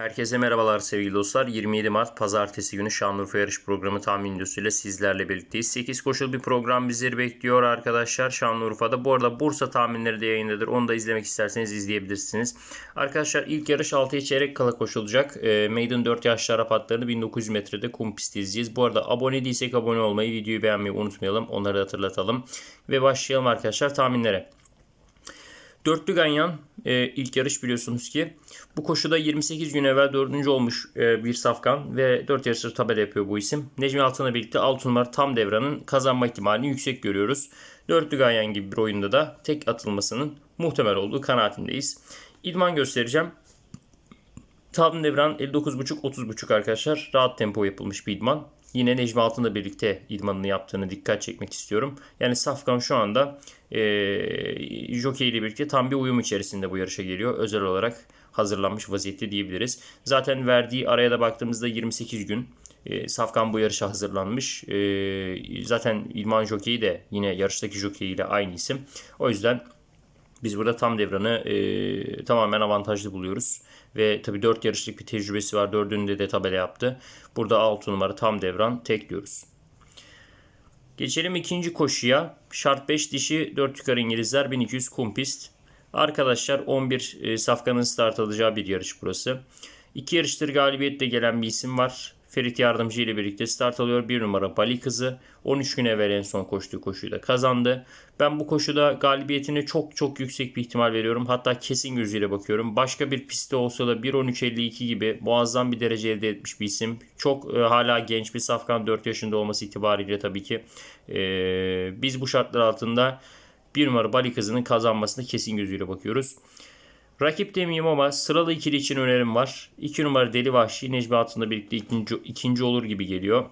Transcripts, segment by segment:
Herkese merhabalar sevgili dostlar. 27 Mart Pazartesi günü Şanlıurfa Yarış Programı tahmin videosuyla sizlerle birlikteyiz. 8 koşul bir program bizleri bekliyor arkadaşlar Şanlıurfa'da. Bu arada Bursa tahminleri de yayındadır. Onu da izlemek isterseniz izleyebilirsiniz. Arkadaşlar ilk yarış 6'ya çeyrek kala koşulacak. E, Maiden 4 yaşlı Arap atlarını 1900 metrede kum pisti izleyeceğiz. Bu arada abone değilsek abone olmayı, videoyu beğenmeyi unutmayalım. Onları da hatırlatalım. Ve başlayalım arkadaşlar tahminlere. Dörtlü Ganyan e, ilk yarış biliyorsunuz ki. Bu koşuda 28 gün evvel dördüncü olmuş e, bir safkan ve 4 yarıştır tabela yapıyor bu isim. Necmi Altan'la birlikte 6 numara tam devranın kazanma ihtimalini yüksek görüyoruz. Dörtlü Ganyan gibi bir oyunda da tek atılmasının muhtemel olduğu kanaatindeyiz. İdman göstereceğim. Tam devran 59.5-30.5 arkadaşlar. Rahat tempo yapılmış bir idman. Yine Necmi Altın'la birlikte idmanını yaptığını dikkat çekmek istiyorum. Yani Safkan şu anda e, Jockey ile birlikte tam bir uyum içerisinde bu yarışa geliyor. Özel olarak hazırlanmış vaziyette diyebiliriz. Zaten verdiği araya da baktığımızda 28 gün. E, Safkan bu yarışa hazırlanmış. E, zaten İlman Jockey de yine yarıştaki Jockey ile aynı isim. O yüzden biz burada tam devranı e, tamamen avantajlı buluyoruz. Ve tabii 4 yarışlık bir tecrübesi var. Dördünde de tabela yaptı. Burada 6 numara tam devran tek diyoruz. Geçelim ikinci koşuya. Şart 5 dişi 4 yukarı İngilizler 1200 kum pist. Arkadaşlar 11 e, safkanın start alacağı bir yarış burası. İki yarıştır galibiyetle gelen bir isim var. Ferit Yardımcı ile birlikte start alıyor. Bir numara Bali Kızı. 13 gün evvel en son koştuğu koşuyu da kazandı. Ben bu koşuda galibiyetine çok çok yüksek bir ihtimal veriyorum. Hatta kesin gözüyle bakıyorum. Başka bir pistte olsa da 1.13.52 gibi muazzam bir derece elde etmiş bir isim. Çok e, hala genç bir safkan 4 yaşında olması itibariyle tabii ki. E, biz bu şartlar altında bir numara Bali Kızı'nın kazanmasına kesin gözüyle bakıyoruz. Rakip demeyeyim ama sıralı ikili için önerim var. 2 numara Deli Vahşi Necmi Altun'la birlikte ikinci, ikinci olur gibi geliyor.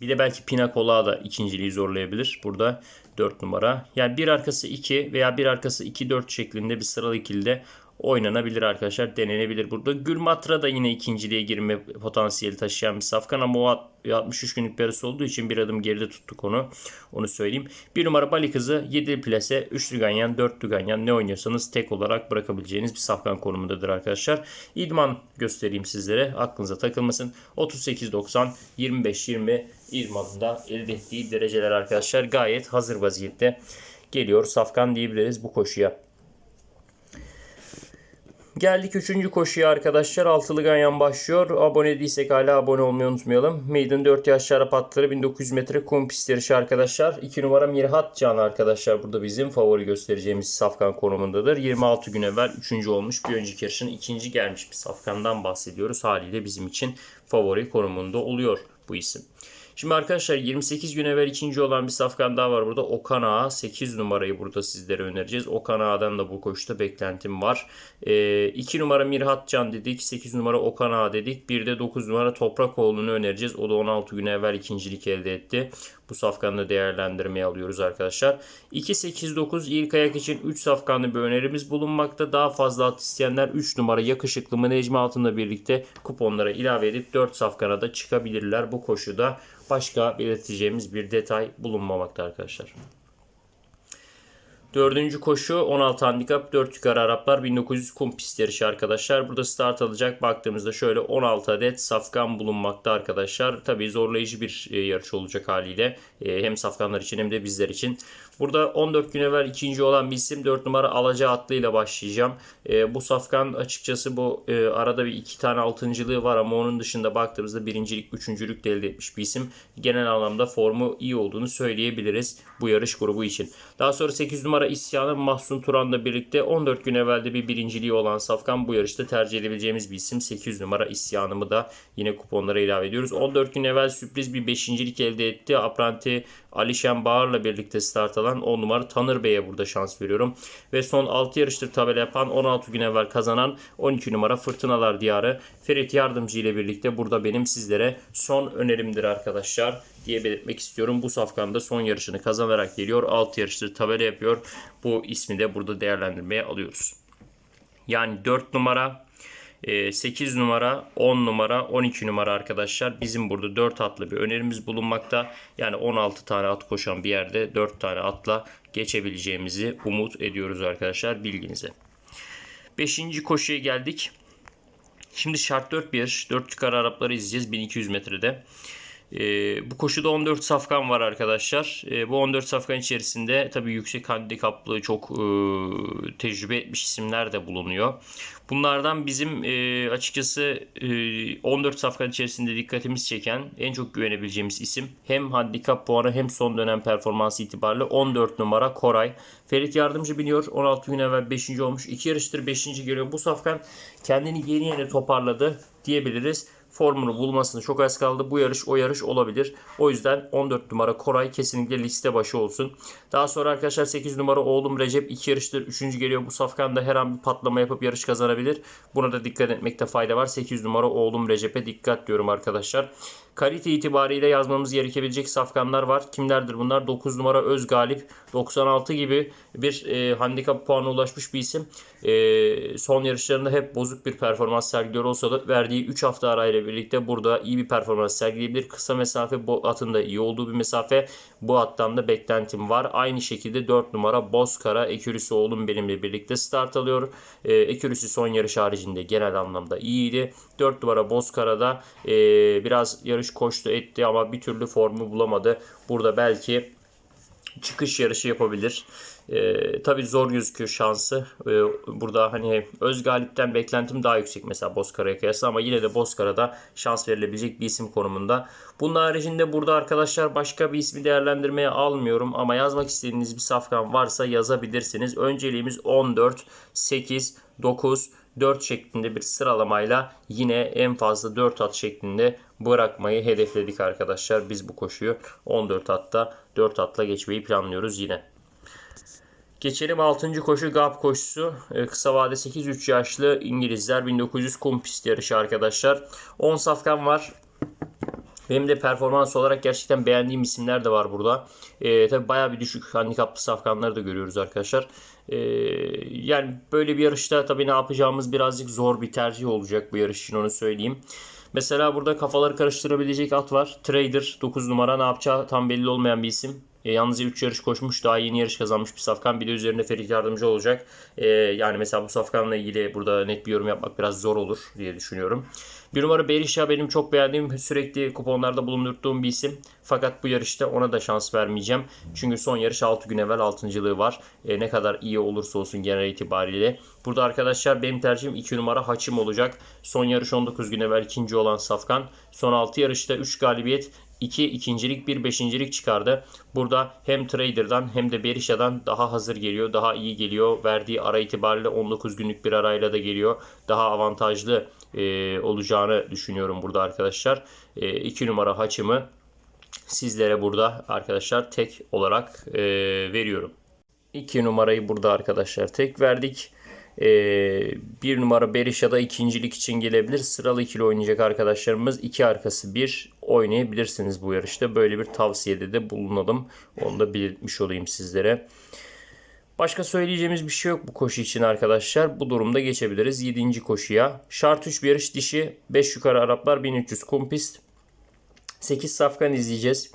Bir de belki Pinakola da ikinciliği zorlayabilir. Burada 4 numara. Yani bir arkası 2 veya bir arkası 2-4 şeklinde bir sıralı ikilide oynanabilir arkadaşlar. Denenebilir burada. Gülmatra da yine ikinciliğe girme potansiyeli taşıyan bir safkan ama o 63 günlük bir arası olduğu için bir adım geride tuttuk onu. Onu söyleyeyim. Bir numara Bali kızı 7 plase 3 ganyan 4 ganyan ne oynuyorsanız tek olarak bırakabileceğiniz bir safkan konumundadır arkadaşlar. İdman göstereyim sizlere. Aklınıza takılmasın. 38.90 25-20 idmanında elde ettiği dereceler arkadaşlar gayet hazır vaziyette geliyor. Safkan diyebiliriz bu koşuya. Geldik 3. koşuya arkadaşlar. Altılı ganyan başlıyor. Abone değilsek hala abone olmayı unutmayalım. Maiden 4 yaş Arap atları 1900 metre kum pist yarışı arkadaşlar. 2 numara Mirhat Can arkadaşlar. Burada bizim favori göstereceğimiz safkan konumundadır. 26 gün evvel 3. olmuş. Bir önceki yarışın ikinci gelmiş bir safkandan bahsediyoruz. Haliyle bizim için favori konumunda oluyor bu isim. Şimdi arkadaşlar 28 gün evvel ikinci olan bir safkan daha var burada. Okan Ağa 8 numarayı burada sizlere önereceğiz. Okan Ağa'dan da bu koşuda beklentim var. E, 2 numara Mirhat Can dedik. 8 numara Okan Ağa dedik. Bir de 9 numara Toprakoğlu'nu önereceğiz. O da 16 gün evvel ikincilik elde etti. Bu safkanı değerlendirmeye alıyoruz arkadaşlar. 2-8-9 ilk ayak için 3 safkanlı bir önerimiz bulunmakta. Daha fazla at isteyenler 3 numara yakışıklı mı Necmi Altın'la birlikte kuponlara ilave edip 4 safkana da çıkabilirler. Bu koşuda başka belirteceğimiz bir detay bulunmamakta arkadaşlar. Dördüncü koşu 16 handikap 4 yukarı Araplar 1900 kum pist yarışı arkadaşlar. Burada start alacak baktığımızda şöyle 16 adet safkan bulunmakta arkadaşlar. Tabii zorlayıcı bir e, yarış olacak haliyle. E, hem safkanlar için hem de bizler için. Burada 14 gün evvel ikinci olan bir isim 4 numara Alaca atlıyla başlayacağım. E, bu safkan açıkçası bu arada bir iki tane altıncılığı var ama onun dışında baktığımızda birincilik, üçüncülük de elde etmiş bir isim. Genel anlamda formu iyi olduğunu söyleyebiliriz bu yarış grubu için. Daha sonra 8 numara İsyan'ın Mahsun Turan'la birlikte 14 gün evvelde bir birinciliği olan safkan bu yarışta tercih edebileceğimiz bir isim. 8 numara İsyan'ımı da yine kuponlara ilave ediyoruz. 14 gün evvel sürpriz bir beşincilik elde etti. Apranti Alişen Bağır'la birlikte start alan 10 numara Tanır Bey'e burada şans veriyorum. Ve son 6 yarıştır tabela yapan 16 gün evvel kazanan 12 numara Fırtınalar Diyarı Ferit Yardımcı ile birlikte burada benim sizlere son önerimdir arkadaşlar diye belirtmek istiyorum. Bu safkanda son yarışını kazanarak geliyor. 6 yarıştır tabela yapıyor. Bu ismi de burada değerlendirmeye alıyoruz. Yani 4 numara 8 numara, 10 numara, 12 numara arkadaşlar. Bizim burada 4 atlı bir önerimiz bulunmakta. Yani 16 tane at koşan bir yerde 4 tane atla geçebileceğimizi umut ediyoruz arkadaşlar bilginize. 5. koşuya geldik. Şimdi şart 4 bir yarış. 4 yukarı Arapları izleyeceğiz 1200 metrede. Ee, bu koşuda 14 safkan var arkadaşlar. Ee, bu 14 safkan içerisinde tabii yüksek handikaplı çok e, tecrübe etmiş isimler de bulunuyor. Bunlardan bizim e, açıkçası e, 14 safkan içerisinde dikkatimiz çeken en çok güvenebileceğimiz isim hem handikap puanı hem son dönem performansı itibariyle 14 numara Koray. Ferit Yardımcı biniyor. 16 gün evvel 5. olmuş. 2 yarıştır 5. geliyor. Bu safkan kendini yeni yeni toparladı diyebiliriz formunu bulmasını çok az kaldı. Bu yarış o yarış olabilir. O yüzden 14 numara Koray kesinlikle liste başı olsun. Daha sonra arkadaşlar 8 numara oğlum Recep 2 yarıştır 3. geliyor. Bu safkanda her an bir patlama yapıp yarış kazanabilir. Buna da dikkat etmekte fayda var. 8 numara oğlum Recep'e dikkat diyorum arkadaşlar. Kalite itibariyle yazmamız gerekebilecek safkanlar var. Kimlerdir bunlar? 9 numara Öz Galip 96 gibi bir e, handikap puanı ulaşmış bir isim. E, son yarışlarında hep bozuk bir performans sergiliyor olsa da verdiği 3 hafta arayla birlikte burada iyi bir performans sergileyebilir. Kısa mesafe bu atında iyi olduğu bir mesafe. Bu attan da beklentim var. Aynı şekilde 4 numara Bozkara Ekürüsü oğlum benimle birlikte start alıyor. E, Ekürüsü son yarış haricinde genel anlamda iyiydi. 4 numara Bozkara'da e, biraz yarış koştu etti ama bir türlü formu bulamadı. Burada belki çıkış yarışı yapabilir. Ee, tabii zor gözüküyor şansı. Ee, burada hani öz galipten beklentim daha yüksek mesela Bozkara'ya kıyasla ama yine de Bozkara'da şans verilebilecek bir isim konumunda. Bunun haricinde burada arkadaşlar başka bir ismi değerlendirmeye almıyorum ama yazmak istediğiniz bir safkan varsa yazabilirsiniz. Önceliğimiz 14, 8, 9, 4 şeklinde bir sıralamayla yine en fazla 4 at şeklinde bırakmayı hedefledik arkadaşlar. Biz bu koşuyu 14 atta 4 atla geçmeyi planlıyoruz yine. Geçelim 6. koşu GAP koşusu. Ee, kısa vade 8-3 yaşlı İngilizler 1900 kum pist yarışı arkadaşlar. 10 safkan var. Benim de performans olarak gerçekten beğendiğim isimler de var burada. Ee, tabii bayağı bir düşük handikaplı safkanları da görüyoruz arkadaşlar. Ee, yani böyle bir yarışta tabii ne yapacağımız birazcık zor bir tercih olacak bu yarış için onu söyleyeyim. Mesela burada kafaları karıştırabilecek at var. Trader 9 numara ne yapacağı tam belli olmayan bir isim. E, yalnızca 3 yarış koşmuş. Daha yeni yarış kazanmış bir safkan. Bir de üzerinde Ferit yardımcı olacak. E, yani mesela bu safkanla ilgili burada net bir yorum yapmak biraz zor olur diye düşünüyorum. Bir numara Berisha benim çok beğendiğim, sürekli kuponlarda bulundurduğum bir isim. Fakat bu yarışta ona da şans vermeyeceğim. Çünkü son yarış 6 gün evvel 6.lığı var. E, ne kadar iyi olursa olsun genel itibariyle. Burada arkadaşlar benim tercihim 2 numara Haçim olacak. Son yarış 19 gün evvel ikinci olan Safkan. Son 6 yarışta 3 galibiyet, 2 ikincilik, 1 beşincilik çıkardı. Burada hem Trader'dan hem de Berisha'dan daha hazır geliyor, daha iyi geliyor. Verdiği ara itibariyle 19 günlük bir arayla da geliyor. Daha avantajlı e, olacağını düşünüyorum burada arkadaşlar. 2 e, numara Haçim'i sizlere burada arkadaşlar tek olarak e, veriyorum. 2 numarayı burada arkadaşlar tek verdik. Ee, bir numara Berisha'da ikincilik için gelebilir. Sıralı ikili oynayacak arkadaşlarımız iki arkası bir oynayabilirsiniz bu yarışta. Böyle bir tavsiyede de bulunalım. Onu da belirtmiş olayım sizlere. Başka söyleyeceğimiz bir şey yok bu koşu için arkadaşlar. Bu durumda geçebiliriz 7. koşuya. Şart 3 bir yarış dişi. 5 yukarı Araplar 1300 kum pist. 8 safkan izleyeceğiz.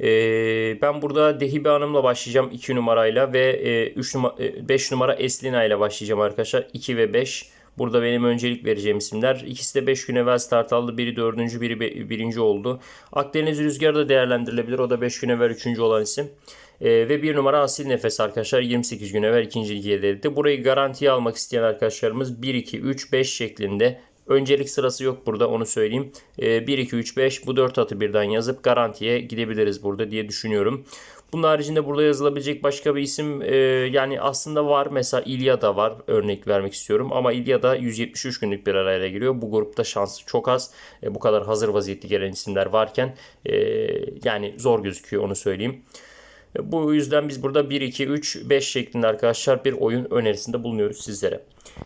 Ee, ben burada Dehibe Hanım'la başlayacağım 2 numarayla ve e, 3 numara, 5 numara Eslina ile başlayacağım arkadaşlar. 2 ve 5. Burada benim öncelik vereceğim isimler. İkisi de 5 gün evvel start aldı. Biri 4. biri 1. oldu. Akdeniz Rüzgarı da değerlendirilebilir. O da 5 gün evvel 3. olan isim. Ee, ve bir numara Asil Nefes arkadaşlar 28 gün evvel ikincilik elde etti. Burayı garantiye almak isteyen arkadaşlarımız 1, 2, 3, 5 şeklinde Öncelik sırası yok burada onu söyleyeyim. 1, 2, 3, 5 bu 4 atı birden yazıp garantiye gidebiliriz burada diye düşünüyorum. Bunun haricinde burada yazılabilecek başka bir isim e, yani aslında var. Mesela İlyada var örnek vermek istiyorum. Ama İlyada 173 günlük bir arayla giriyor. Bu grupta şansı çok az. E, bu kadar hazır vaziyette gelen isimler varken e, yani zor gözüküyor onu söyleyeyim. E, bu yüzden biz burada 1, 2, 3, 5 şeklinde arkadaşlar bir oyun önerisinde bulunuyoruz sizlere.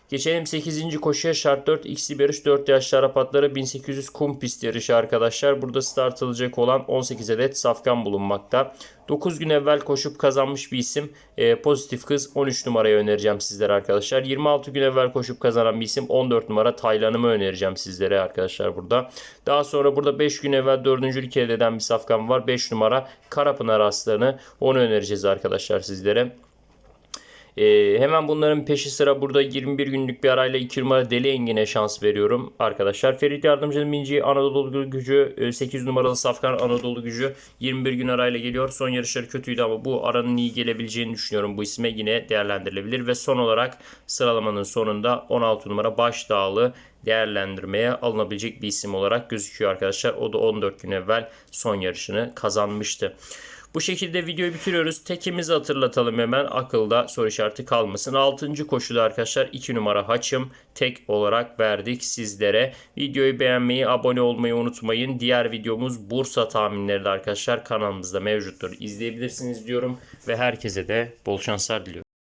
Geçelim 8. koşuya şart 4 x'li yarış 4 yaşlı Arap atları 1800 kum pist yarışı arkadaşlar. Burada start alacak olan 18 adet safkan bulunmakta. 9 gün evvel koşup kazanmış bir isim. E, pozitif kız 13 numaraya önereceğim sizlere arkadaşlar. 26 gün evvel koşup kazanan bir isim 14 numara Taylan'ımı önereceğim sizlere arkadaşlar burada. Daha sonra burada 5 gün evvel 4. elde eden bir safkan var. 5 numara Karapınar Aslanı onu önereceğiz arkadaşlar sizlere. Ee, hemen bunların peşi sıra burada 21 günlük bir arayla 2 numara Deli Engin'e şans veriyorum arkadaşlar. Ferit Yardımcı'nın binci Anadolu gücü e, 8 numaralı Safkan Anadolu gücü 21 gün arayla geliyor. Son yarışları kötüydü ama bu aranın iyi gelebileceğini düşünüyorum. Bu isme yine değerlendirilebilir ve son olarak sıralamanın sonunda 16 numara Başdağlı değerlendirmeye alınabilecek bir isim olarak gözüküyor arkadaşlar. O da 14 gün evvel son yarışını kazanmıştı. Bu şekilde videoyu bitiriyoruz. Tekimizi hatırlatalım hemen akılda soru işareti kalmasın. 6. koşuda arkadaşlar 2 numara haçım tek olarak verdik sizlere. Videoyu beğenmeyi, abone olmayı unutmayın. Diğer videomuz Bursa tahminleri de arkadaşlar kanalımızda mevcuttur. İzleyebilirsiniz diyorum ve herkese de bol şanslar diliyorum.